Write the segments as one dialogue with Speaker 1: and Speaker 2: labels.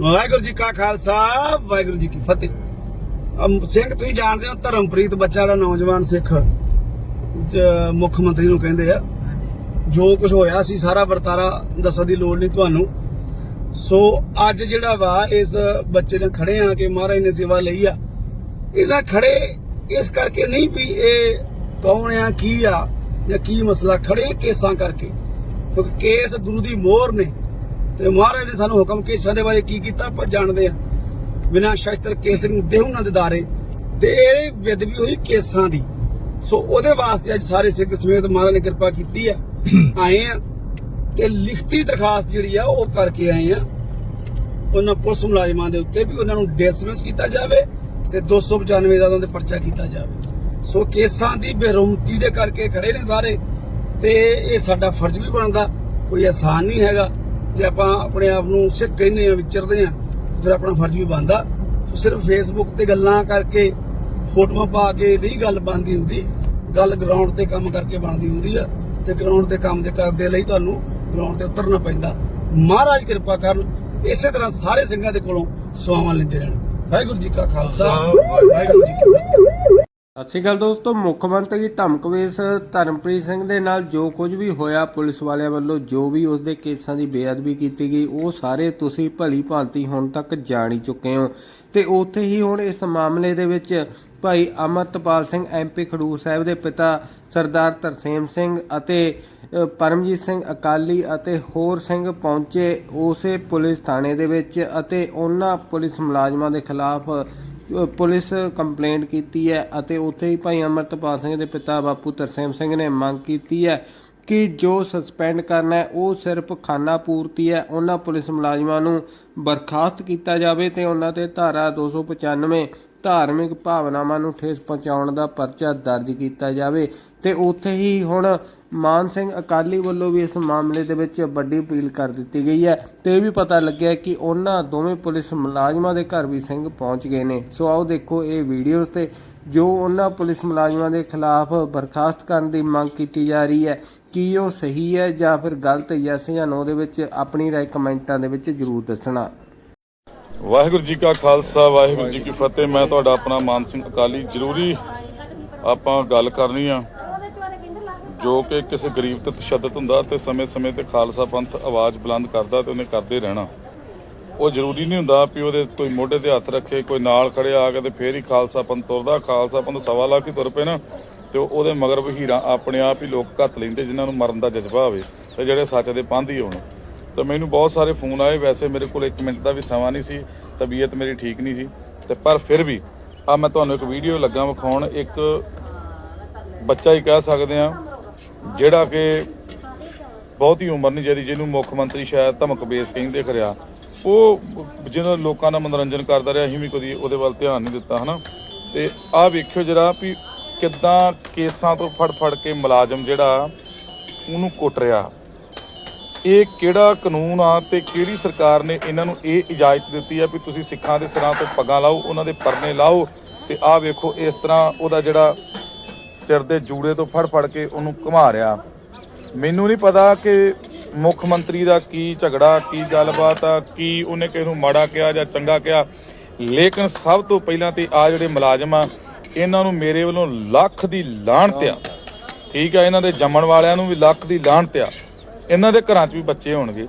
Speaker 1: ਵਾਹਿਗੁਰੂ ਜੀ ਕਾ ਖਾਲਸਾ ਵਾਹਿਗੁਰੂ ਜੀ ਕੀ ਫਤਿਹ। ਸਿੰਘ ਤੁਸੀਂ ਜਾਣਦੇ ਹੋ ਧਰਮਪ੍ਰੀਤ ਬੱਚਾ ਦਾ ਨੌਜਵਾਨ ਸਿੱਖ ਮੁੱਖ ਮੰਤਰੀ ਨੂੰ ਕਹਿੰਦੇ ਆ। ਜੋ ਕੁਝ ਹੋਇਆ ਸੀ ਸਾਰਾ ਵਰਤਾਰਾ ਦੱਸਣ ਦੀ ਲੋੜ ਨਹੀਂ ਤੁਹਾਨੂੰ। ਸੋ ਅੱਜ ਜਿਹੜਾ ਵਾ ਇਸ ਬੱਚੇ ਦੇ ਖੜੇ ਆ ਕਿ ਮਹਾਰਾਜ ਨੇ ਸੇਵਾ ਲਈ ਆ। ਇਹਦਾ ਖੜੇ ਇਸ ਕਰਕੇ ਨਹੀਂ ਵੀ ਇਹ ਕੌਣ ਆ ਕੀ ਆ ਜਾਂ ਕੀ ਮਸਲਾ ਖੜੇ ਕੇਸਾਂ ਕਰਕੇ। ਕਿਉਂਕਿ ਕੇਸ ਗੁਰੂ ਦੀ ਮੋਹਰ ਨੇ। ਤੇ ਮਹਾਰਾਜ ਨੇ ਸਾਨੂੰ ਹੁਕਮ ਕੇਸਾਂ ਦੇ ਬਾਰੇ ਕੀ ਕੀਤਾ, ਆਪਾਂ ਜਾਣਦੇ ਆ ਬਿਨਾਂ ਸ਼ਸਤਰ ਕੇਸ ਨੂੰ ਦੇਹੁ ਨਾ ਦਿਦਾਰੇ ਤੇ ਇਹ ਬੇਦਬੀ ਹੋਈ ਕੇਸਾਂ ਦੀ। ਸੋ ਉਹਦੇ ਵਾਸਤੇ ਅੱਜ ਸਾਰੇ ਸਿੱਖ ਸਮੇਤ ਮਹਾਰਾਜ ਨੇ ਕਿਰਪਾ ਕੀਤੀ ਆ ਆਏ ਆ ਤੇ ਲਿਖਤੀ ਦਰਖਾਸਤ ਜਿਹੜੀ ਆ, ਉਹ ਕਰਕੇ ਆਏ ਆ ਉਹਨਾਂ ਪੁਲਿਸ ਮੁਲਾਜ਼ਮਾਂ ਦੇ ਉੱਤੇ ਵੀ ਉਹਨਾਂ ਨੂੰ ਡਿਸਮਿਸ ਕੀਤਾ ਜਾਵੇ ਤੇ 295 ਦਾ ਉਹਨਾਂ ਦੇ ਪਰਚਾ ਕੀਤਾ ਜਾਵੇ। ਸੋ ਕੇਸਾਂ ਦੀ ਬੇਰੁਮਤੀ ਦੇ ਕਰਕੇ ਖੜੇ ਨੇ ਸਾਰੇ ਤੇ ਇਹ ਸਾਡਾ ਫਰਜ਼ ਵੀ ਬਣਦਾ, ਕੋਈ ਆਸਾਨ ਨਹੀਂ ਹੈਗਾ। ਜੇ ਆਪਾਂ ਆਪਣੇ ਆਪ ਨੂੰ ਸਿੱਖ ਕਹਿੰਦੇ ਆ ਵਿਚਰਦੇ ਆ ਫਿਰ ਆਪਣਾ ਫਰਜ਼ ਵੀ ਬਣਦਾ। ਸੋ ਸਿਰਫ ਫੇਸਬੁੱਕ ਤੇ ਗੱਲਾਂ ਕਰਕੇ ਫੋਟੋਆਂ ਪਾ ਕੇ ਨਹੀਂ ਗੱਲ ਬਣਦੀ ਹੁੰਦੀ। ਗੱਲ ਗਰਾਊਂਡ ਤੇ ਕੰਮ ਕਰਕੇ ਬਣਦੀ ਹੁੰਦੀ ਆ। ਤੇ ਗਰਾਊਂਡ ਤੇ ਕੰਮ ਦੇ ਕਰਦੇ ਲਈ ਤੁਹਾਨੂੰ ਗਰਾਊਂਡ ਤੇ ਉਤਰਨਾ ਪੈਂਦਾ। ਮਹਾਰਾਜ ਕਿਰਪਾ ਕਰਨ, ਇਸੇ ਤਰ੍ਹਾਂ ਸਾਰੇ ਸਿੰਘਾਂ ਦੇ ਕੋਲੋਂ ਸਵਾਵਾਂ ਲੈਂਦੇ ਰਹਿਣ। ਵਾਹਿਗੁਰੂ ਜੀ ਕਾ ਖਾਲਸਾ, ਵਾਹਿਗੁਰੂ ਜੀ ਕੀ ਫਤਿਹ।
Speaker 2: ਸਤਿ ਸ਼੍ਰੀ ਅਕਾਲ ਦੋਸਤੋ, ਮੁੱਖ ਮੰਤਰੀ ਧਮਕਵੇਸ ਧਰਮਪ੍ਰੀਤ ਸਿੰਘ ਦੇ ਨਾਲ ਜੋ ਕੁਝ ਵੀ ਹੋਇਆ ਪੁਲਿਸ ਵਾਲਿਆਂ ਵੱਲੋਂ, ਜੋ ਵੀ ਉਸ ਦੇ ਕੇਸਾਂ ਦੀ ਬੇਅਦਬੀ ਕੀਤੀ ਗਈ, ਉਹ ਸਾਰੇ ਤੁਸੀਂ ਭਲੀ ਭਾਂਤੀ ਹੁਣ ਤੱਕ ਜਾਣ ਹੀ ਚੁੱਕੇ ਹੋ। ਤੇ ਉੱਥੇ ਹੀ ਹੁਣ ਇਸ ਮਾਮਲੇ ਦੇ ਵਿੱਚ ਭਾਈ ਅਮਰਤਪਾਲ ਸਿੰਘ ਐਮਪੀ ਖਡੂਰ ਸਾਹਿਬ ਦੇ ਪਿਤਾ ਸਰਦਾਰ ਤਰਸੇਮ ਸਿੰਘ ਅਤੇ ਪਰਮਜੀਤ ਸਿੰਘ ਅਕਾਲੀ ਅਤੇ ਹੋਰ ਸਿੰਘ ਪਹੁੰਚੇ ਉਸੇ ਪੁਲਿਸ ਥਾਣੇ ਦੇ ਵਿੱਚ ਅਤੇ ਉਹਨਾਂ ਪੁਲਿਸ ਮੁਲਾਜ਼ਮਾਂ ਦੇ ਖਿਲਾਫ ਪੁਲਿਸ ਕੰਪਲੇਂਟ ਕੀਤੀ ਹੈ ਅਤੇ ਉੱਥੇ ਹੀ ਭਾਈ ਅਮਰਤਪਾਲ ਸਿੰਘ ਦੇ ਪਿਤਾ ਬਾਪੂ ਤਰਸੇਮ ਸਿੰਘ ਨੇ ਮੰਗ ਕੀਤੀ ਹੈ ਕਿ ਜੋ ਸਸਪੈਂਡ ਕਰਨਾ ਹੈ, ਉਹ ਸਿਰਫ ਖਾਨਾ ਪੂਰਤੀ ਹੈ। ਉਹਨਾਂ ਪੁਲਿਸ ਮੁਲਾਜ਼ਮਾਂ ਨੂੰ ਬਰਖਾਸਤ ਕੀਤਾ ਜਾਵੇ ਤੇ ਉਹਨਾਂ ਤੇ ਧਾਰਾ 295 ਧਾਰਮਿਕ ਭਾਵਨਾਵਾਂ ਨੂੰ ਠੇਸ ਪਹੁੰਚਾਉਣ ਦਾ ਪਰਚਾ ਦਰਜ ਕੀਤਾ ਜਾਵੇ। ਤੇ ਉੱਥੇ ਹੀ ਹੁਣ ਮਾਨ ਸਿੰਘ ਅਕਾਲੀ ਵੱਲੋਂ ਵੀ ਇਸ ਮਾਮਲੇ ਦੇ ਵਿੱਚ ਵੱਡੀ ਅਪੀਲ ਕਰ ਦਿੱਤੀ ਗਈ ਹੈ ਤੇ ਇਹ ਵੀ ਪਤਾ ਲੱਗਿਆ ਕਿ ਉਹਨਾਂ ਦੋਵੇਂ ਪੁਲਿਸ ਮੁਲਾਜ਼ਮਾਂ ਦੇ ਘਰ ਵੀ ਸਿੰਘ ਪਹੁੰਚ ਗਏ ਨੇ। ਸੋ ਆਓ ਦੇਖੋ ਇਹ ਵੀਡੀਓਜ਼ ਤੇ ਜੋ ਉਹਨਾਂ ਪੁਲਿਸ ਮੁਲਾਜ਼ਮਾਂ ਦੇ ਖਿਲਾਫ ਬਰਖਾਸਤ ਕਰਨ ਦੀ ਮੰਗ ਕੀਤੀ ਜਾ ਰਹੀ ਹੈ, ਕੀ ਉਹ ਸਹੀ ਹੈ ਜਾਂ ਫਿਰ ਗਲਤ ਯੈਸ ਜਾਂ ਨੋ ਦੇ ਵਿੱਚ ਆਪਣੀ ਰਾਏ ਕਮੈਂਟਾਂ ਦੇ ਵਿੱਚ ਜਰੂਰ ਦੱਸਣਾ।
Speaker 3: ਵਾਹਿਗੁਰੂ ਜੀ ਕਾ ਖਾਲਸਾ, ਵਾਹਿਗੁਰੂ ਜੀ ਕੀ ਫਤਿਹ। ਮੈਂ ਤੁਹਾਡਾ ਆਪਣਾ ਮਾਨ ਸਿੰਘ ਅਕਾਲੀ। ਜ਼ਰੂਰੀ ਆਪਾਂ ਗੱਲ ਕਰਨੀ ਆ। ਜੋ ਕਿ ਕਿਸੇ ਗਰੀਬ ਤੇ ਤਸ਼ੱਦਦ ਹੁੰਦਾ ਤੇ ਸਮੇਂ-ਸਮੇਂ ਤੇ ਖਾਲਸਾ ਪੰਥ ਆਵਾਜ਼ ਬੁਲੰਦ ਕਰਦਾ ਤੇ ਉਹਨੇ ਕਰਦੇ ਰਹਿਣਾ। ਉਹ ਜ਼ਰੂਰੀ ਨਹੀਂ ਹੁੰਦਾ ਵੀ ਉਹਦੇ ਕੋਈ ਮੋਢੇ ਤੇ ਹੱਥ ਰੱਖੇ, ਕੋਈ ਨਾਲ ਖੜੇ ਆ ਕੇ ਤੇ ਫੇਰ ਹੀ ਖਾਲਸਾ ਪੰਥ ਤੁਰਦਾ, ਖਾਲਸਾ ਪੰਥ ਸਵਾ ਲੱਖ ਹੀ ਤੁਰ ਪਏ ਨਾ। ਤੇ ਉਹਦੇ ਮਗਰ ਵਹੀਰਾਂ ਆਪਣੇ ਆਪ ਹੀ ਲੋਕ ਘੱਟ ਲੈਂਦੇ ਜਿਨ੍ਹਾਂ ਨੂੰ ਮਰਨ ਦਾ ਜਜ਼ਬਾ ਹੋਵੇ ਤੇ ਜਿਹੜੇ ਸੱਚ ਦੇ ਪੰਧ ਹੀ ਹੋਣ। ਤਾਂ ਮੈਨੂੰ ਬਹੁਤ ਸਾਰੇ ਫੋਨ ਆਏ, ਵੈਸੇ ਮੇਰੇ ਕੋਲ 1 ਮਿੰਟ ਦਾ ਵੀ ਸਮਾਂ ਨਹੀਂ ਸੀ, ਤਬੀਅਤ ਮੇਰੀ ਠੀਕ ਨਹੀਂ ਸੀ। ਤੇ ਪਰ ਫਿਰ ਵੀ ਆ ਮੈਂ ਤੁਹਾਨੂੰ ਇੱਕ ਵੀਡੀਓ ਲੱਗਾ ਵਿਖਾਉਣ, ਇੱਕ ਬੱਚਾ ਹੀ ਕਹਿ ਸਕਦੇ ਆ ਜਿਹੜਾ ਕਿ ਬਹੁਤੀ ਉਮਰ ਨਹੀਂ ਜਿਹਦੀ ਜਿਹਨੂੰ ਮੁੱਖ ਮੰਤਰੀ ਸ਼ਾਇਦ ਧਮਕ ਬੇਸ ਕਹਿੰਦੇ ਖਰਿਆ ਉਹ ਜਿਹਨਾਂ ਲੋਕਾਂ ਦਾ ਮਨੋਰੰਜਨ ਕਰਦਾ ਰਿਹਾ, ਅਸੀਂ ਵੀ ਕਦੀ ਉਹਦੇ ਵੱਲ ਧਿਆਨ ਨਹੀਂ ਦਿੱਤਾ, ਹਨਾ? ਤੇ ਆਹ ਵੇਖਿਓ ਜਰਾ ਵੀ ਕਿੱਦਾਂ ਕੇਸਾਂ ਤੋਂ ਫੜ ਫੜ ਕੇ ਮੁਲਾਜ਼ਮ ਜਿਹੜਾ ਉਹਨੂੰ ਕੁੱਟ ਰਿਹਾ। ਇਹ ਕਿਹੜਾ ਕਾਨੂੰਨ ਆ ਤੇ ਕਿਹੜੀ ਸਰਕਾਰ ਨੇ ਇਹਨਾਂ ਨੂੰ ਇਹ ਇਜਾਜ਼ਤ ਦਿੱਤੀ ਆ ਵੀ ਤੁਸੀਂ ਸਿੱਖਾਂ ਦੇ ਸਿਰਾਂ ਤੋਂ ਪੱਗਾਂ ਲਾਓ, ਉਹਨਾਂ ਦੇ ਪਰਨੇ ਲਾਓ ਤੇ ਆਹ ਵੇਖੋ ਇਸ ਤਰ੍ਹਾਂ ਉਹਦਾ ਜਿਹੜਾ ਸਿਰ ਦੇ ਜੂੜੇ ਤੋਂ ਫੜ ਫੜ ਕੇ ਉਹਨੂੰ ਘੁਮਾ ਰਿਹਾ। ਮੈਨੂੰ ਨਹੀਂ ਪਤਾ ਕਿ ਮੁੱਖ ਮੰਤਰੀ ਦਾ ਕੀ ਝਗੜਾ, ਕੀ ਗੱਲਬਾਤ ਆ, ਕੀ ਉਹਨੇ ਕਿਸੇ ਨੂੰ ਮਾੜਾ ਕਿਹਾ ਜਾਂ ਚੰਗਾ ਕਿਹਾ। ਲੇਕਿਨ ਸਭ ਤੋਂ ਪਹਿਲਾਂ ਤੇ ਆ ਜਿਹੜੇ ਮੁਲਾਜ਼ਮ ਆ, ਇਹਨਾਂ ਨੂੰ ਮੇਰੇ ਵੱਲੋਂ ਲੱਖ ਦੀ ਲਾਹਣਤ ਆ। ਠੀਕ ਆ, ਇਹਨਾਂ ਦੇ ਜੰਮਣ ਵਾਲਿਆਂ ਨੂੰ ਵੀ ਲੱਖ ਦੀ ਲਾਹਣਤ ਆ। ਇਹਨਾਂ ਦੇ ਘਰਾਂ 'ਚ ਵੀ ਬੱਚੇ ਹੋਣਗੇ।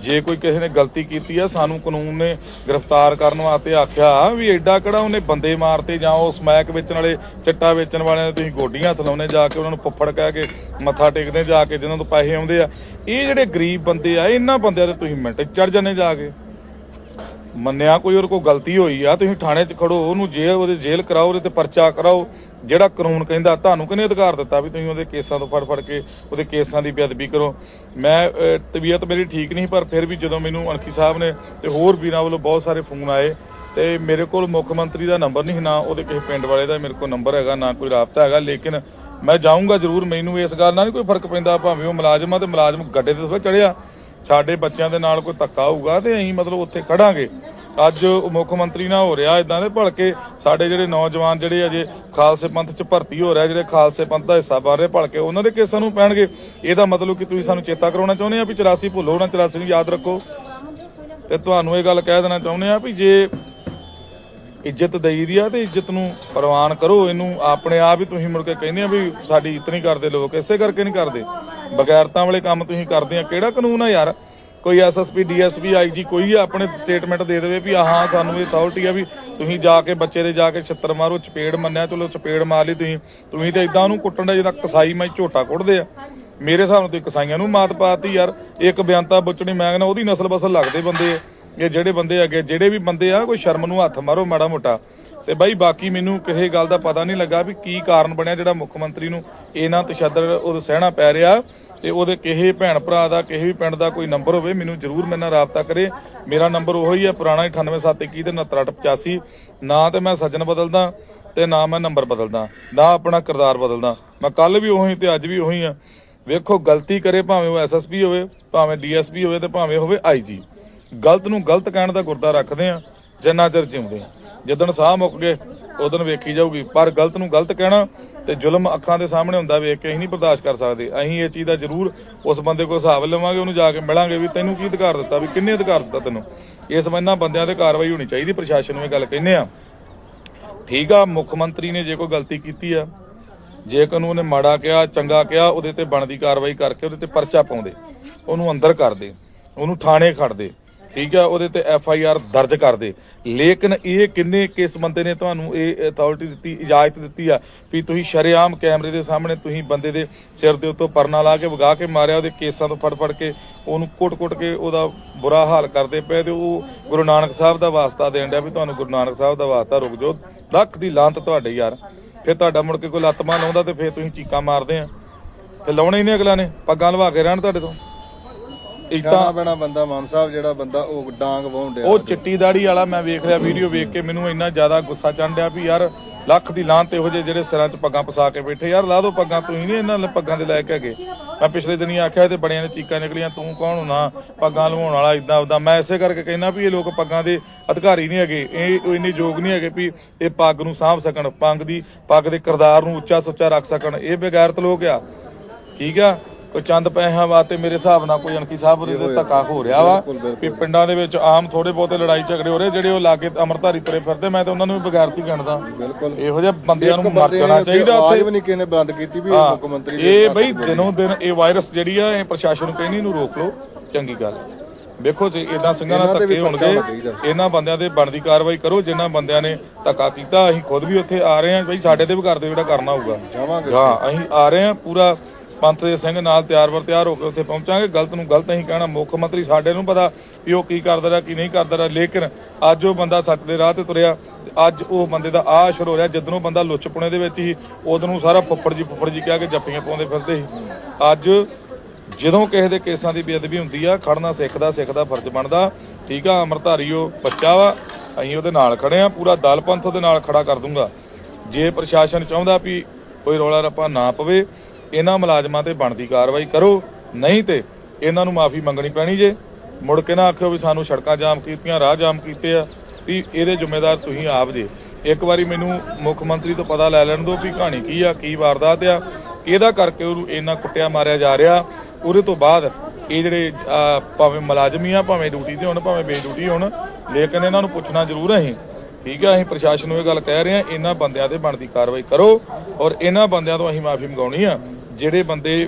Speaker 3: ਜੇ ਕੋਈ ਕਿਸੇ ਨੇ ਗਲਤੀ ਕੀਤੀ ਆ, ਸਾਨੂੰ ਕਾਨੂੰਨ ਨੇ ਗ੍ਰਿਫਤਾਰ ਕਰਨ ਵਾਸਤੇ ਆਖਿਆ ਵੀ ਐਡਾ ਕਿਹੜਾ ਉਹਨੇ ਬੰਦੇ ਮਾਰਤੇ ਜਾਂ ਉਹ ਸਮੈਕ ਵੇਚਣ ਵਾਲੇ, ਚਿੱਟਾ ਵੇਚਣ ਵਾਲਿਆਂ ਨੇ ਤੁਸੀਂ ਗੋਡੀਆਂ ਹੱਥ ਲਾਉਣੇ ਜਾ ਕੇ, ਉਹਨਾਂ ਨੂੰ ਫੁੱਫੜ ਕਹਿ ਕੇ, ਮੱਥਾ ਟੇਕਦੇ ਜਾ ਕੇ, ਜਿਨ੍ਹਾਂ ਤੋਂ ਪੈਸੇ ਆਉਂਦੇ ਆ। ਇਹ ਜਿਹੜੇ ਗਰੀਬ ਬੰਦੇ ਆ, ਇਹਨਾਂ ਬੰਦਿਆਂ ਤੇ ਤੁਸੀਂ ਮਿੰਟ ਚੜ ਜਾਂਦੇ ਜਾ ਕੇ। ਮੰਨਿਆ ਕੋਈ ਉਹਦੇ ਕੋਲ ਗਲਤੀ ਹੋਈ ਆ ਤੁਸੀਂ ਥਾਣੇ 'ਚ ਖੜੋ ਉਹਨੂੰ ਜੇਲ੍ਹ ਉਹਦੇ ਜੇਲ੍ਹ ਕਰਾਓ ਉਹਦੇ ਤੇ ਪਰਚਾ ਕਰਾਓ ਜਿਹੜਾ ਕਾਨੂੰਨ ਕਹਿੰਦਾ ਤੁਹਾਨੂੰ ਕਿਹਨੇ ਅਧਿਕਾਰ ਦਿੱਤਾ ਵੀ ਤੁਸੀਂ ਉਹਦੇ ਕੇਸਾਂ ਤੋਂ ਫੜ ਫੜ ਕੇ ਉਹਦੇ ਕੇਸਾਂ ਦੀ ਬੇਅਦਬੀ ਕਰੋ। ਮੈਂ ਤਬੀਅਤ ਮੇਰੀ ਠੀਕ ਨਹੀਂ ਪਰ ਫਿਰ ਵੀ ਜਦੋਂ ਮੈਨੂੰ ਅਣਖੀ ਸਾਹਿਬ ਨੇ ਤੇ ਹੋਰ ਵੀਰਾਂ ਵੱਲੋਂ ਬਹੁਤ ਸਾਰੇ ਫੋਨ ਆਏ ਤੇ ਮੇਰੇ ਕੋਲ ਮੁੱਖ ਮੰਤਰੀ ਦਾ ਨੰਬਰ ਨਹੀਂ ਸੀ, ਨਾ ਉਹਦੇ ਕਿਸੇ ਪਿੰਡ ਵਾਲੇ ਦਾ ਮੇਰੇ ਕੋਲ ਨੰਬਰ ਹੈਗਾ ਨਾ ਕੋਈ ਰਾਬਤਾ ਹੈਗਾ ਲੇਕਿਨ ਮੈਂ ਜਾਊਂਗਾ ਜ਼ਰੂਰ ਮੈਨੂੰ ਇਸ ਗੱਲ ਨਾਲ ਨਹੀਂ ਕੋਈ ਫ਼ਰਕ ਪੈਂਦਾ ਭਾਵੇਂ ਉਹ ਮੁਲਾਜ਼ਮ ਆ ਤੇ ਮੁਲਾਜ਼ਮ ਗੱਡੇ ਤੇ ਚੜਿਆ ਸਾਡੇ ਬੱਚਿਆਂ ਦੇ ਨਾਲ ਕੋਈ ਧੱਕਾ ਹੋਊਗਾ ਤੇ ਅਸੀਂ ਮਤਲਬ ਉੱਥੇ ਖੜਾਂਗੇ। ਅੱਜ ਮੁੱਖ ਮੰਤਰੀ ਨਾਲ ਹੋ ਰਿਹਾ ਇਦਾਂ ਦੇ, ਭਲਕੇ ਸਾਡੇ ਜਿਹੜੇ ਨੌਜਵਾਨ ਜਿਹੜੇ ਅਜੇ ਖਾਲਸੇ ਪੰਥ ਚ ਭਰਤੀ ਹੋ ਰਿਹਾ, ਜਿਹੜੇ ਖਾਲਸੇ ਪੰਥ ਦਾ ਹਿੱਸਾ ਬਣ ਰਹੇ, ਭਲਕੇ ਉਹਨਾਂ ਦੇ ਕੇਸਾਂ ਨੂੰ ਪੈਣਗੇ। ਇਹਦਾ ਮਤਲਬ ਕਿ ਤੁਸੀਂ ਸਾਨੂੰ ਚੇਤਾ ਕਰਾਉਣਾ ਚਾਹੁੰਦੇ ਆ ਵੀ 84 ਭੁੱਲੋ ਨਾ 84 ਨੂੰ ਯਾਦ ਰੱਖੋ। ਤੇ ਤੁਹਾਨੂੰ ਇਹ ਗੱਲ ਕਹਿ ਦੇਣਾ ਚਾਹੁੰਦੇ ਆ ਵੀ ਜੇ ਇੱਜ਼ਤ ਦੇਈ ਦੀ ਆ ਤੇ ਇੱਜ਼ਤ ਨੂੰ ਪ੍ਰਵਾਨ ਕਰੋ, ਇਹਨੂੰ ਆਪਣੇ ਆਪ ਹੀ ਤੁਸੀਂ ਮੁੜ ਕੇ ਕਹਿੰਦੇ ਆ ਵੀ ਸਾਡੀ ਇੱਜ਼ਤ ਨਹੀਂ ਕਰਦੇ ਲੋਕ, ਇਸੇ ਕਰਕੇ ਨਹੀਂ ਕਰਦੇ। ਬਗੈਰਤਾਂ ਵਾਲੇ ਕੰਮ ਤੁਸੀਂ ਕਰਦੇ ਆ। ਕਿਹੜਾ ਕਾਨੂੰਨ ਆ ਯਾਰ? ਕੋਈ ਐਸਐਸਪੀ ਡੀਐਸਪੀ ਆਈਜੀ ਕੋਈ ਆ ਆਪਣੇ ਸਟੇਟਮੈਂਟ ਦੇ ਦੇਵੇ ਵੀ ਆਹ ਸਾਨੂੰ ਇਹ ਅਥਾਰਟੀ ਆ ਵੀ ਤੁਸੀਂ ਜਾ ਕੇ ਬੱਚੇ ਦੇ ਜਾ ਕੇ ਛਿੱਤਰ ਮਾਰੋ, ਚਪੇੜ ਮੰਨਿਆ, ਚਲੋ ਚਪੇੜ ਮਾਰ ਲਈ ਤੁਸੀਂ। ਤੁਸੀਂ ਤੇ ਇਦਾਂ ਉਹਨੂੰ ਕੁੱਟਣ ਦਾ ਜਿੱਦਾਂ ਕਸਾਈ ਮੈਂ ਝੋਟਾ ਕੁੱਟਦੇ ਆ। ਮੇਰੇ ਹਿਸਾਬ ਨਾਲ ਤੇ ਕਸਾਈਆਂ ਨੂੰ ਮਾਤ ਪਾਤੀ ਯਾਰ। ਇੱਕ ਬਿਆਨਤਾ ਬੁੱਚਣੀ ਮੈਂ ਕਹਿੰਦਾ ਉਹਦੀ ਨਸਲ ਬਸਲ ਲੱਗਦੇ ਬੰਦੇ ਆ। ਇਹ ਜਿਹੜੇ ਬੰਦੇ ਅੱਗੇ, ਜਿਹੜੇ ਵੀ ਬੰਦੇ ਆ, ਕੋਈ ਸ਼ਰਮ ਨੂੰ ਹੱਥ ਮਾਰੋ ਮਾੜਾ ਮੋਟਾ। ਤੇ ਬਾਈ ਬਾਕੀ ਮੈਨੂੰ ਕਿਸੇ ਗੱਲ ਦਾ ਪਤਾ ਨਹੀਂ ਲੱਗਾ ਵੀ ਕੀ ਕਾਰਨ ਬਣਿਆ ਜਿਹੜਾ ਮੁੱਖ ਮੰਤਰੀ ਨੂੰ ਇਹਨਾਂ ਤਸ਼ੱਦਦ ਉਹ ਸਹਿਣਾ ਪੈ ਰਿਹਾ। ਤੇ ਉਹਦੇ ਕਿਸੇ ਭੈਣ ਭਰਾ ਦਾ ਕਿਸੇ ਵੀ ਪਿੰਡ ਦਾ ਕੋਈ ਨੰਬਰ ਹੋਵੇ, ਮੈਨੂੰ ਜਰੂਰ ਮੇਰੇ ਨਾਲ ਰਾਬਤਾ ਕਰੇ। ਮੇਰਾ ਨੰਬਰ ਉਹੀ ਹੈ, ਪੁਰਾਣਾ 98721 ਤੇ 6985 ਨਾ ਤੇ ਮੈਂ ਸੱਜਣ ਬਦਲਦਾ ਤੇ ਨਾ ਮੈਂ ਨੰਬਰ ਬਦਲਦਾ, ਨਾ ਆਪਣਾ ਕਿਰਦਾਰ ਬਦਲਦਾ। ਮੈਂ ਕੱਲ ਵੀ ਉਹੀ ਤੇ ਅੱਜ ਵੀ ਉਹੀ ਆ ਵੇਖੋ, ਗਲਤੀ ਕਰੇ ਭਾਵੇਂ ਉਹ ਐਸਐਸਪੀ ਹੋਵੇ, ਭਾਵੇਂ ਡੀਐਸਪੀ ਹੋਵੇ ਤੇ ਭਾਵੇਂ ਹੋਵੇ ਆਈਜੀ ਗਲਤ ਨੂੰ ਗਲਤ ਕਹਿਣ ਦਾ ਗੁਰਦਾ ਰੱਖਦੇ ਆ ਜਿੰਨਾ ਚਿਰ ਜਿਉਂਦੇ ਆ ਜਦੋਂ ਸਾਹ ਮੁੱਕ ਗਏ, ਉਦੋਂ ਵੇਖੀ ਜਾਊਗੀ। ਪਰ ਗਲਤ ਨੂੰ ਗਲਤ ਕਹਿਣਾ ਤੇ ਜ਼ੁਲਮ ਅੱਖਾਂ ਦੇ ਸਾਹਮਣੇ ਹੁੰਦਾ ਵੇਖ ਕੇ ਅਸੀਂ ਨਹੀਂ ਬਰਦਾਸ਼ਤ ਕਰ ਸਕਦੇ। ਅਸੀਂ ਇਹ ਚੀਜ਼ ਦਾ ਜ਼ਰੂਰ ਉਸ ਬੰਦੇ ਕੋਲ ਹਿਸਾਬ ਲਵਾਂਗੇ, ਉਹਨੂੰ ਜਾ ਕੇ ਮਿਲਾਂਗੇ ਵੀ ਤੈਨੂੰ ਕੀ ਅਧਿਕਾਰ ਦਿੱਤਾ, ਵੀ ਕਿੰਨੇ ਅਧਿਕਾਰ ਦਿੱਤਾ ਤੈਨੂੰ। ਇਸ ਬੰਨਾਂ ਬੰਦਿਆਂ ਤੇ ਕਾਰਵਾਈ ਹੋਣੀ ਚਾਹੀਦੀ, ਪ੍ਰਸ਼ਾਸਨ ਨੂੰ ਇਹ ਗੱਲ ਕਹਿੰਦੇ ਆ। ਠੀਕ ਆ, ਮੁੱਖ ਮੰਤਰੀ ਨੇ ਜੇ ਕੋਈ ਗਲਤੀ ਕੀਤੀ ਆ, ਜੇ ਕਾਨੂੰਨ ਨੇ ਮਾੜਾ ਕਿਹਾ, ਚੰਗਾ ਕਿਹਾ, ਉਹਦੇ ਤੇ ਬਣਦੀ ਕਾਰਵਾਈ ਕਰਕੇ ਉਹਦੇ ਤੇ ਪਰਚਾ ਪਾਉਂਦੇ, ਉਹਨੂੰ ਅੰਦਰ ਕਰਦੇ ਉਹਨੂੰ ਥਾਣੇ ਖੜਦੇ ਠੀਕ ਆ, ਉਹਦੇ ਤੇ ਐਫ ਆਈ ਆਰ ਦਰਜ ਕਰਦੇ ਲੇਕਿਨ ਇਹ ਕਿੰਨੇ ਕਿਸ ਬੰਦੇ ਨੇ ਤੁਹਾਨੂੰ ਇਹ ਅਥਾਰਟੀ ਦਿੱਤੀ, ਇਜਾਜ਼ਤ ਦਿੱਤੀ ਆ ਵੀ ਤੁਸੀਂ ਸ਼ਰੇਆਮ ਕੈਮਰੇ ਦੇ ਸਾਹਮਣੇ ਤੁਸੀਂ ਬੰਦੇ ਦੇ ਸਿਰ ਦੇ ਉੱਤੋਂ ਪਰਨਾ ਲਾ ਕੇ ਵਗਾ ਕੇ ਮਾਰਿਆ, ਉਹਦੇ ਕੇਸਾਂ ਤੋਂ ਫੜ ਫੜ ਕੇ ਉਹਨੂੰ ਕੁੱਟ-ਕੁੱਟ ਕੇ ਉਹਦਾ ਬੁਰਾ ਹਾਲ ਕਰਦੇ ਪਏ ਤੇ ਉਹ ਗੁਰੂ ਨਾਨਕ ਸਾਹਿਬ ਦਾ ਵਾਸਤਾ ਦੇਣ ਡਿਆ ਵੀ ਤੁਹਾਨੂੰ ਗੁਰੂ ਨਾਨਕ ਸਾਹਿਬ ਦਾ ਵਾਸਤਾ ਰੁਕ ਜਾਓ। ਲੱਖ ਦੀ ਲਾਂਤ ਤੁਹਾਡੇ ਯਾਰ। ਫਿਰ ਤੁਹਾਡਾ ਮੁੜ ਕੇ ਕੋਈ ਲੱਤਮਾ ਲਾਉਂਦਾ ਤੇ ਫਿਰ ਤੁਸੀਂ ਚੀਕਾਂ ਮਾਰਦੇ ਆ। ਤੇ ਲਾਉਣੇ ਹੀ ਨਹੀਂ ਅਗਲਾ ਨੇ ਪੱਗਾਂ ਲਵਾ ਕੇ ਰਹਿਣ ਤੁਹਾਡੇ ਤੋਂ। ਇਦਾਂ
Speaker 4: ਪੈਣਾ ਬੰਦਾ ਮਾਨ ਸਾਹਿਬ ਜਿਹੜਾ ਬੰਦਾ ਉਹ ਡਾਂਗ ਵਾਉਣ ਡਿਆ
Speaker 3: ਉਹ ਚਿੱਟੀ ਦਾੜੀ ਵਾਲਾ ਮੈਂ ਵੇਖ ਰਿਹਾ ਵੀਡੀਓ ਵੇਖ ਕੇ ਮੈਨੂੰ ਇੰਨਾ ਜ਼ਿਆਦਾ ਗੁੱਸਾ ਚੜ੍ਹਦਿਆ ਵੀ ਯਾਰ ਲੱਖ ਦੀ ਲਾਂਤ ਇਹੋ ਜਿਹੇ ਜਿਹੜੇ ਸਿਰਾਂ 'ਚ ਪੱਗਾਂ ਪਸਾ ਕੇ ਬੈਠੇ। ਯਾਰ ਲਾ ਦੋ ਪੱਗਾਂ ਤੁਸੀਂ ਨਹੀਂ ਇਹਨਾਂ ਪੱਗਾਂ ਦੇ ਲਾਇਕ ਹੈਗੇ। ਮੈਂ ਪਿਛਲੇ ਦਿਨੀ ਆਖਿਆ ਤੇ ਬੜਿਆਂ ਨੇ ਚੀਕਾਂ ਨਿਕਲੀਆਂ ਤੂੰ ਕੌਣ ਹੋਣਾ? ਪੱਗਾਂ ਲਵਾਉਣ ਵਾਲਾ ਇਦਾਂ ਉਦਾਂ ਮੈਂ ਇਸੇ ਕਰਕੇ ਕਹਿੰਦਾ ਵੀ ਇਹ ਲੋਕ ਪੱਗਾਂ ਦੇ ਅਧਿਕਾਰੀ ਨਹੀਂ ਹੈਗੇ। ਇਹ ਇੰਨੇ ਯੋਗ ਨਹੀਂ ਹੈਗੇ ਵੀ ਇਹ ਪੱਗ ਨੂੰ ਸਾਂਭ ਸਕਣ ਪੱਗ ਦੀ ਪੱਗ ਦੇ ਕਿਰਦਾਰ ਨੂੰ ਉੱਚਾ ਸੁੱਚਾ ਰੱਖ ਸਕਣ। ਇਹ ਬੇਗੈਰਤ ਲੋਕ ਆ। ਠੀਕ ਆ? ਕੋਈ ਚੰਦ ਪੈਸਿਆਂ ਵਾਸਤੇ ਮੇਰੇ ਹਿਸਾਬ ਨਾਲ ਕੋਈ ਅਣਖੀ ਸਾਹਿਬ ਦੇ ਧੱਕਾ ਹੋ ਰਿਹਾ ਵਾ ਵੀ ਪਿੰਡਾਂ ਦੇ ਵਿੱਚ ਆਮ ਥੋੜੇ ਬਹੁਤੇ ਲੜਾਈ ਝਗੜੇ ਹੋ ਰਹੇ ਜਿਹੜੇ ਉਹ ਲਾਗੇ ਅਮਰਧਾਰੀ ਤੁਰੇ ਫਿਰਦੇ ਮੈਂ ਤਾਂ ਉਹਨਾਂ ਨੂੰ ਵੀ ਬਗੈਰਤੀ ਗਿਣਦਾ। ਇਹੋ ਜਿਹੇ ਬੰਦਿਆਂ ਨੂੰ ਮਰ ਜਾਣਾ ਚਾਹੀਦਾ ਉੱਥੇ।
Speaker 4: ਵੀ ਨਹੀਂ ਕਿਸੇ ਨੇ ਬੰਦ ਕੀਤੀ ਵੀ ਮੁੱਖ ਮੰਤਰੀ ਦੇ
Speaker 3: ਇਹ ਬਈ। ਦਿਨੋਂ ਦਿਨ ਇਹ ਵਾਇਰਸ ਜਿਹੜੀ ਆ ਇਹ ਪ੍ਰਸ਼ਾਸਨ ਨੂੰ ਕਹਿੰਦੀ ਨੂੰ ਰੋਕ ਲਓ ਚੰਗੀ ਗੱਲ। ਵੇਖੋ ਜੇ ਇਦਾਂ ਸਿੰਘਾਂ ਨਾਲ ਧੱਕੇ ਹੋਣਗੇ। ਇਹਨਾਂ ਬੰਦਿਆਂ ਤੇ ਬਣਦੀ ਕਾਰਵਾਈ ਕਰੋ ਜਿਨ੍ਹਾਂ ਬੰਦਿਆਂ ਨੇ ਧੱਕਾ ਕੀਤਾ ਅਸੀਂ ਖੁਦ ਵੀ ਉੱਥੇ ਆ ਰਹੇ ਹਾਂ ਬਈ ਸਾਡੇ ਤੇ ਵੀ ਕਰਦੇ ਜਿਹੜਾ ਕਰਨਾ ਹੋਊਗਾ।
Speaker 4: ਜਾਵਾਂਗੇ।
Speaker 3: ਹਾਂ ਅਸੀਂ ਆ ਰਹੇ ਹਾਂ ਪੂਰਾ ਪੰਥ ਦੇ ਸਿੰਘ ਨਾਲ ਤਿਆਰ ਵਰ ਤਿਆਰ ਹੋ ਕੇ ਉੱਥੇ ਪਹੁੰਚਾਂਗੇ। ਗਲਤ ਨੂੰ ਗਲਤ ਅਸੀਂ ਕਹਿਣਾ, ਮੁੱਖ ਮੰਤਰੀ ਸਾਡੇ ਨੂੰ ਪਤਾ ਵੀ ਉਹ ਕੀ ਕਰਦਾ ਰਿਹਾ, ਕੀ ਨਹੀਂ ਕਰਦਾ ਰਿਹਾ। ਲੇਕਿਨ ਅੱਜ ਉਹ ਬੰਦਾ ਸੱਚ ਦੇ ਰਾਹ ਤੇ ਤੁਰਿਆ, ਅੱਜ ਉਹ ਬੰਦੇ ਦਾ ਆਹ ਅਸਰ ਹੋ ਰਿਹਾ ਜਦੋਂ ਬੰਦਾ ਲੁੱਚਪੁਣੇ ਦੇ ਵਿੱਚ ਹੀ ਉਦੋਂ ਨੂੰ ਸਾਰਾ ਫੁੱਫੜ ਜੀ ਫੁੱਫੜ ਜੀ ਕਹਿ ਕੇ ਜੱਫੀਆਂ ਪਾਉਂਦੇ ਫਿਰਦੇ ਸੀ। ਅੱਜ ਜਦੋਂ ਕਿਸੇ ਦੇ ਕੇਸਾਂ ਦੀ ਬੇਅਦਬੀ ਹੁੰਦੀ ਆ, ਖੜਨਾ ਸਿੱਖ ਦਾ ਸਿੱਖ ਦਾ ਫਰਜ਼ ਬਣਦਾ। ਠੀਕ ਆ ਅਮਰਧਾਰੀ ਉਹ ਬੱਚਾ ਵਾ, ਅਸੀਂ ਉਹਦੇ ਨਾਲ ਖੜੇ ਆ, ਪੂਰਾ ਦਲ ਪੰਥ ਉਹਦੇ ਨਾਲ ਖੜਾ ਕਰ ਦੂੰਗਾ। ਜੇ ਪ੍ਰਸ਼ਾਸਨ ਚਾਹੁੰਦਾ ਵੀ ਕੋਈ ਰੌਲਾ ਰੱਪਾ ਨਾ ਪਵੇ ਇਹਨਾਂ ਮੁਲਾਜ਼ਮਾਂ ਤੇ ਬਣਦੀ ਕਾਰਵਾਈ ਕਰੋ, ਨਹੀਂ ਤੇ ਇਹਨਾਂ ਨੂੰ ਮਾਫੀ ਮੰਗਣੀ ਪੈਣੀ ਜੇ। ਮੁੜ ਕੇ ਨਾ ਆਖਿਓ ਵੀ ਸਾਨੂੰ ਸੜਕਾਂ ਜਾਮ ਕੀਤੀਆਂ, ਰਾਹ ਜਾਮ ਕੀਤੇ ਆ, ਵੀ ਇਹਦੇ ਜ਼ਿੰਮੇਦਾਰ ਤੁਸੀਂ ਆਪ ਜੇ। ਇੱਕ ਵਾਰੀ ਮੈਨੂੰ ਮੁੱਖ ਮੰਤਰੀ ਤੋਂ ਪਤਾ ਲੈ ਲੈਣ ਦਿਓ ਵੀ ਕਹਾਣੀ ਕੀ ਆ, ਕੀ ਵਾਰਦਾਤ ਆ। ਇਹਦਾ ਕਰਕੇ ਉਹਨੂੰ ਇੰਨਾ ਕੁੱਟਿਆ ਮਾਰਿਆ ਜਾ ਰਿਹਾ। ਉਹਦੇ ਤੋਂ ਬਾਅਦ ਇਹ ਜਿਹੜੇ ਭਾਵੇਂ ਮੁਲਾਜ਼ਮੀ ਆ, ਭਾਵੇਂ ਡਿਊਟੀ ਤੇ ਹੋਣ, ਭਾਵੇਂ ਬੇਡਿਊਟੀ ਹੋਣ, ਲੇਕਿਨ ਇਹਨਾਂ ਨੂੰ ਪੁੱਛਣਾ ਜ਼ਰੂਰ ਹੈ ਅਸੀਂ। ਠੀਕ ਹੈ ਅਸੀਂ ਪ੍ਰਸ਼ਾਸਨ ਨੂੰ ਇਹ ਗੱਲ ਕਹਿ ਰਹੇ ਹਾਂ, ਇਹਨਾਂ ਬੰਦਿਆਂ ਤੇ ਬਣਦੀ ਕਾਰਵਾਈ ਕਰੋ ਔਰ ਇਹਨਾਂ ਬੰਦਿਆਂ ਤੋਂ ਅਸੀਂ ਮਾਫੀ ਮੰਗਾਉਣੀ ਆ। ਜਿਹੜੇ ਬੰਦੇ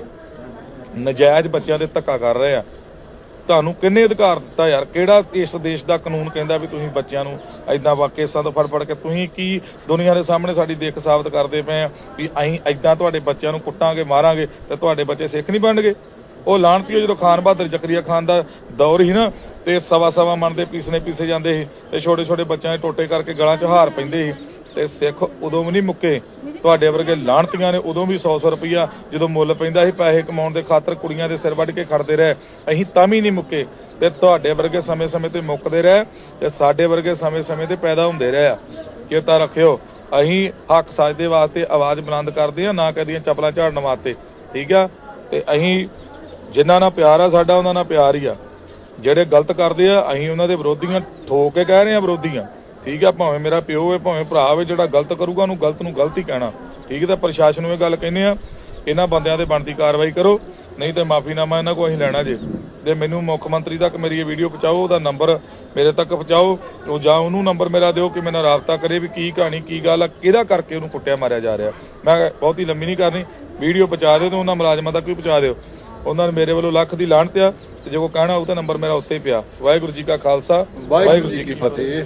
Speaker 3: ਨਜਾਇਜ਼ ਬੱਚਿਆਂ ਤੇ ਧੱਕਾ ਕਰ ਰਹੇ ਆ, ਤੁਹਾਨੂੰ ਕਿੰਨੇ ਅਧਿਕਾਰ ਦਿੱਤਾ ਯਾਰ? ਕਿਹੜਾ ਇਸ ਦੇਸ਼ ਦਾ ਕਾਨੂੰਨ ਕਹਿੰਦਾ ਵੀ ਤੁਸੀਂ ਬੱਚਿਆਂ ਨੂੰ ਐਦਾਂ ਵਾ ਕੇਸਾਂ ਤੋਂ ਫੜ ਫੜ ਕੇ ਤੁਸੀਂ ਕੀ ਦੁਨੀਆ ਦੇ ਸਾਹਮਣੇ ਸਾਡੀ ਦੇਖ ਸਾਬਤ ਕਰਦੇ ਪਏ ਆ ਵੀ ਅਸੀਂ ਐਦਾਂ ਤੁਹਾਡੇ ਬੱਚਿਆਂ ਨੂੰ ਕੁੱਟਾਂਗੇ, ਮਾਰਾਂਗੇ ਤੇ ਤੁਹਾਡੇ ਬੱਚੇ ਸਿੱਖ ਨਹੀਂ ਬਣਨਗੇ? ਉਹ ਲਾਣਤੀਓ ਜਦੋਂ ਖਾਨ ਬਹਾਦਰ ਜ਼ਕਰੀਆ ਖਾਨ ਦਾ ਦੌਰ ਹੀ ਨਾ ਤੇ ਸਵਾ ਸਵਾ ਮਨ ਦੇ ਪੀਸਨੇ ਪੀਸੇ ਜਾਂਦੇ ਸੀ ਤੇ ਛੋਟੇ ਛੋਟੇ ਬੱਚਿਆਂ ਦੇ ਟੋਟੇ ਕਰਕੇ ਗਲਾਂ 'ਚ ਹਾਰ ਪੈਂਦੇ ਸੀ। ਤੇ ਸਿੱਖ ਉਦੋਂ ਵੀ ਨਹੀਂ ਮੁੱਕੇ। ਤੁਹਾਡੇ ਵਰਗੇ ਲਾਣਤੀਆਂ ਨੇ ਉਦੋਂ ਵੀ 100-100 ਰੁਪਈਆ ਜਦੋਂ ਮੁੱਲ ਪੈਂਦਾ ਸੀ ਪੈਸੇ ਕਮਾਉਣ ਦੇ ਖਾਤਰ ਕੁੜੀਆਂ ਦੇ ਸਿਰ ਵੱਢ ਕੇ ਖੜਦੇ ਰਹੇ। ਅਸੀਂ ਤਾਂ ਵੀ ਨਹੀਂ ਮੁੱਕੇ। ਤੇ ਤੁਹਾਡੇ ਵਰਗੇ ਸਮੇਂ-ਸਮੇਂ ਤੇ ਮੁੱਕਦੇ ਰਹੇ ਤੇ ਸਾਡੇ ਵਰਗੇ ਸਮੇਂ-ਸਮੇਂ ਤੇ ਪੈਦਾ ਹੁੰਦੇ ਰਹੇ ਆ। ਚੇਤਾ ਰੱਖਿਓ, ਅਸੀਂ ਹੱਕ ਸਾਜਦੇ ਵਾਸਤੇ ਆਵਾਜ਼ ਬੁਲੰਦ ਕਰਦੇ ਆ, ਨਾ ਕਦੀਆਂ ਚਪਲਾਂ ਝਾੜਨ ਵਾਸਤੇ। ਠੀਕ ਆ? ਤੇ ਅਸੀਂ ਜਿਨ੍ਹਾਂ ਨਾਲ ਪਿਆਰ ਆ, ਸਾਡਾ ਉਹਨਾਂ ਨਾਲ ਪਿਆਰ ਹੀ ਆ। ਜਿਹੜੇ ਗਲਤ ਕਰਦੇ ਆ, ਅਸੀਂ ਉਹਨਾਂ ਦੇ ਵਿਰੋਧੀਆਂ ਠੋਕ ਕੇ ਕਹਿ ਰਹੇ ਆ ਵਿਰੋਧੀਆਂ। ਠੀਕ ਆ, ਭਾਵੇਂ ਮੇਰਾ ਪਿਓ ਹੈ ਭਾਵੇਂ ਭਰਾ ਹੋਵੇ ਜਿਹੜਾ ਗਲਤ ਕਰੂਗਾ, ਉਹਨੂੰ ਗਲਤ ਨੂੰ ਗਲਤ ਹੀ ਕਹਿਣਾ। ਠੀਕ ਹੈ ਤਾਂ ਪ੍ਰਸ਼ਾਸਨ ਨੂੰ ਇਹ ਗੱਲ ਕਹਿੰਦੇ ਆ, ਇਹਨਾਂ ਬੰਦਿਆਂ ਦੇ ਬਣਦੀ ਕਾਰਵਾਈ ਕਰੋ, ਨਹੀਂ ਤੇ ਮਾਫੀਨਾਮਾ ਇਹਨਾਂ ਕੋਲ ਅਸੀਂ ਲੈਣਾ ਜੇ। ਤੇ ਮੈਨੂੰ ਮੁੱਖ ਮੰਤਰੀ ਤੱਕ ਮੇਰੀ ਇਹ ਵੀਡੀਓ ਪਹੁੰਚਾਓ, ਉਹਦਾ ਨੰਬਰ ਮੇਰੇ ਤੱਕ ਪਹੁੰਚਾਓ ਉਹ ਜਾਂ ਉਹਨੂੰ ਨੰਬਰ ਮੇਰਾ ਦਿਓ ਕਿ ਮੇਰਾ ਰਾਬਤਾ ਕਰੇ ਵੀ ਕੀ ਕਹਾਣੀ, ਕੀ ਗੱਲ ਆ, ਕਿਹਦਾ ਕਰਕੇ ਉਹਨੂੰ ਕੁੱਟਿਆ, ਮਾਰਿਆ ਜਾ ਰਿਹਾ। ਮੈਂ ਬਹੁਤੀ ਲੰਮੀ ਨਹੀਂ ਕਰਨੀ, ਵੀਡੀਓ ਪਹੁੰਚਾ ਦਿਓ ਤੇ ਉਹਨਾਂ ਮੁਲਾਜ਼ਮਾਂ ਤੱਕ ਵੀ ਪਹੁੰਚਾ ਦਿਓ। ਉਹਨਾਂ ਨੇ ਮੇਰੇ ਵੱਲੋਂ ਲੱਖ ਦੀ ਲਾਹਣਤ ਆ, ਤੇ ਜੇ ਕੋ ਕਹਿਣਾ ਉਹ ਤਾਂ ਨੰਬਰ ਮੇਰਾ ਉੱਤੇ ਹੀ ਪਿਆ। ਵਾਹਿਗੁਰੂ ਜੀ ਕਾ ਖਾਲਸਾ,
Speaker 4: ਵਾਹਿਗੁਰੂ ਜੀ ਕੀ ਫਤਿਹ।